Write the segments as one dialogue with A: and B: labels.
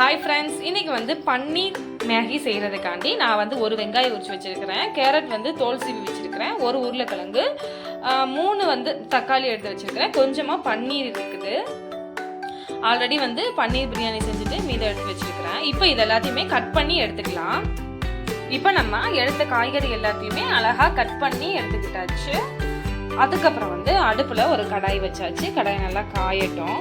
A: Hi friends இன்னைக்கு வந்து பன்னீர் Maggi செய்கிறதுக்காண்டி நான் வந்து ஒரு வெங்காயம் உரிச்சு வச்சுருக்கிறேன். கேரட் வந்து தோல் சீவி வச்சுருக்கிறேன். ஒரு உருளைக்கிழங்கு. மூணு வந்து தக்காளி எடுத்து வச்சுருக்கிறேன். கொஞ்சமாக பன்னீர் இருக்குது. ஆல்ரெடி வந்து பன்னீர் பிரியாணி செஞ்சுட்டு மீதம் எடுத்து வச்சிருக்கிறேன். இப்போ இது எல்லாத்தையுமே கட் பண்ணி எடுத்துக்கலாம். இப்போ நம்ம எடுத்த காய்கறி எல்லாத்தையுமே அழகாக கட் பண்ணி எடுத்துக்கிட்டாச்சு. அதுக்கப்புறம் வந்து அடுப்பில் ஒரு கடாய் வச்சாச்சு. கடாய் நல்லா காயட்டும்.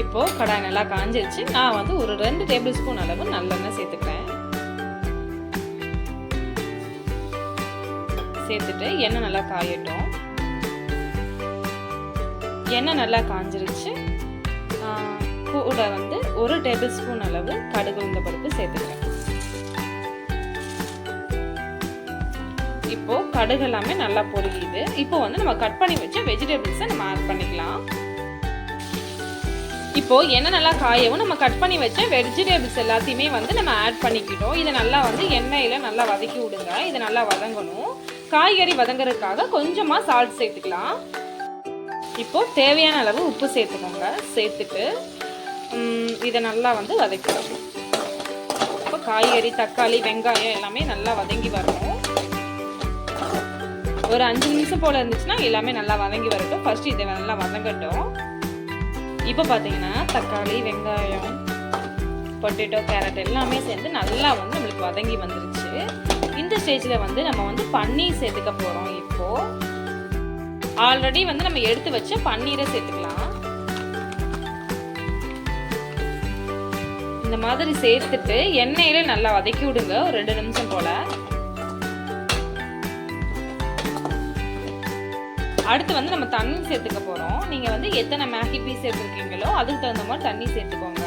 A: இப்போ கடாய் நல்லா காஞ்சிருச்சு. நான் வந்து ஒரு ரெண்டு டேபிள் ஸ்பூன் அளவு நல்லெண்ணெய் சேர்த்துக்கிறேன். சேர்த்துட்டு எண்ணெய் நல்லா காயட்டும். எண்ணெய் நல்லா காஞ்சிருச்சு. கூட வந்து ஒரு டேபிள் ஸ்பூன் அளவு கடுகு உளுந்த பருப்பு சேர்த்துக்கிறேன். இப்போ கடுகு எல்லாமே நல்லா பொரியுது. இப்போ வந்து நம்ம கட் பண்ணி வச்ச வெஜிடபிள்ஸை நம்ம ஆட் பண்ணிக்கலாம். இப்போ எண்ணெய் நல்லா காயவும் நம்ம கட் பண்ணி வச்ச வெஜிடபிள்ஸ் எல்லாத்தையுமே வந்து நம்ம ஆட் பண்ணிக்கிட்டோம். இதை நல்லா வந்து எண்ணெயில் நல்லா வதக்கி விடுங்க. இது நல்லா வதங்கணும். காய்கறி வதங்குறதுக்காக கொஞ்சமாக சால்ட் சேர்த்துக்கலாம். இப்போ தேவையான அளவு உப்பு சேர்த்துக்கோங்க. சேர்த்துட்டு இதை நல்லா வந்து வதக்கிடும் இப்போ காய்கறி தக்காளி வெங்காயம் எல்லாமே நல்லா வதங்கி வரணும். ஒரு அஞ்சு நிமிஷம் போல இருந்துச்சுன்னா எல்லாமே நல்லா வதங்கி வரட்டும். ஃபர்ஸ்ட் இதை நல்லா வதங்கட்டும். இப்போ பார்த்தீங்கன்னா தக்காளி வெங்காயம் பொட்டேட்டோ கேரட் எல்லாமே சேர்ந்து நல்லா வந்து நம்மளுக்கு வதங்கி வந்துருச்சு. இந்த ஸ்டேஜில் வந்து நம்ம வந்து பன்னீர் சேர்த்துக்க போகிறோம் இப்போது ஆல்ரெடி வந்து நம்ம எடுத்து வச்ச பன்னீரை சேர்த்துக்கலாம். இந்த மாதிரி சேர்த்துட்டு எண்ணெயில் நல்லா வதக்கி விடுங்க. ஒரு ரெண்டு நிமிஷம் போல். அடுத்து வந்து நம்ம தண்ணி சேர்த்துக்க போகிறோம் நீங்கள் வந்து எத்தனை மேகி பீஸ் எடுத்துருக்கீங்களோ அதுக்கு தகுந்த மாதிரி தண்ணி சேர்த்துக்கோங்க.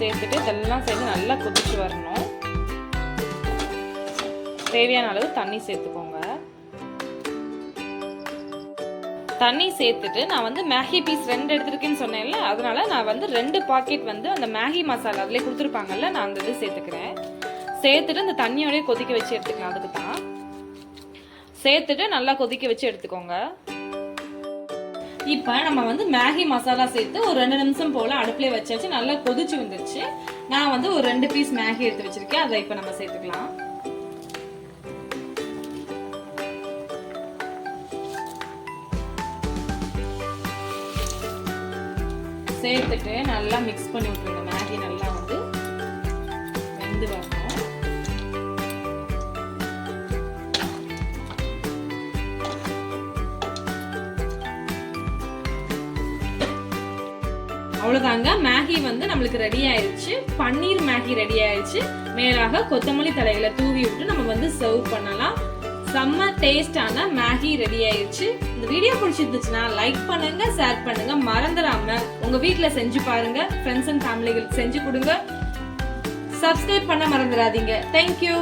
A: சேர்த்துட்டு இதெல்லாம் சேர்த்து நல்லா கொதிச்சு வரணும். தேவையான அளவு தண்ணி சேர்த்துக்கோங்க. தண்ணி சேர்த்துட்டு நான் வந்து மேகி பீஸ் ரெண்டு எடுத்திருக்கேன்னு சொன்னேன்ல அதனால நான் வந்து ரெண்டு பாக்கெட் வந்து அந்த மேகி மசாலா அதிலே கொடுத்துருப்பாங்கல்ல நான் அந்த இது சேர்த்துக்கிறேன். சேர்த்துட்டு இந்த தண்ணியோடய கொதிக்க வச்சு எடுத்துக்கலாம். அதுக்கு தான் சேர்த்துட்டு நல்லா கொதிக்க வச்சு எடுத்துக்கோங்க. இப்போ நம்ம வந்து மேகி மசாலா சேர்த்து ஒரு ரெண்டு நிமிஷம் போல் அடுப்புல வச்சாச்சு. நல்லா கொதிச்சு வந்துருச்சு. நான் வந்து ஒரு ரெண்டு பீஸ் மேகி எடுத்து வச்சிருக்கேன். அதை இப்போ நம்ம சேர்த்துக்கலாம். சேர்த்துட்டு நல்லா மிக்ஸ் பண்ணி விட்டுருங்க. மேகி நல்லா வந்து வெந்து வரும் அவ்வளோதாங்க மேகி வந்து நம்மளுக்கு ரெடி ஆயிடுச்சு பன்னீர் மேகி ரெடி ஆயிடுச்சு மேலாக கொத்தமல்லி தலையில தூவி விட்டு நம்ம வந்து சர்வ் பண்ணலாம். செம்ம டேஸ்டான மேகி ரெடி ஆயிடுச்சு இந்த வீடியோ பிடிச்சிருந்துச்சுன்னா லைக் பண்ணுங்க ஷேர் பண்ணுங்க. மறந்துடாம உங்க வீட்டில் செஞ்சு பாருங்க. ஃப்ரெண்ட்ஸ் அண்ட் ஃபேமிலிகளுக்கு செஞ்சு கொடுங்க. சப்ஸ்கிரைப் பண்ண மறந்துடாதீங்க. தேங்க்யூ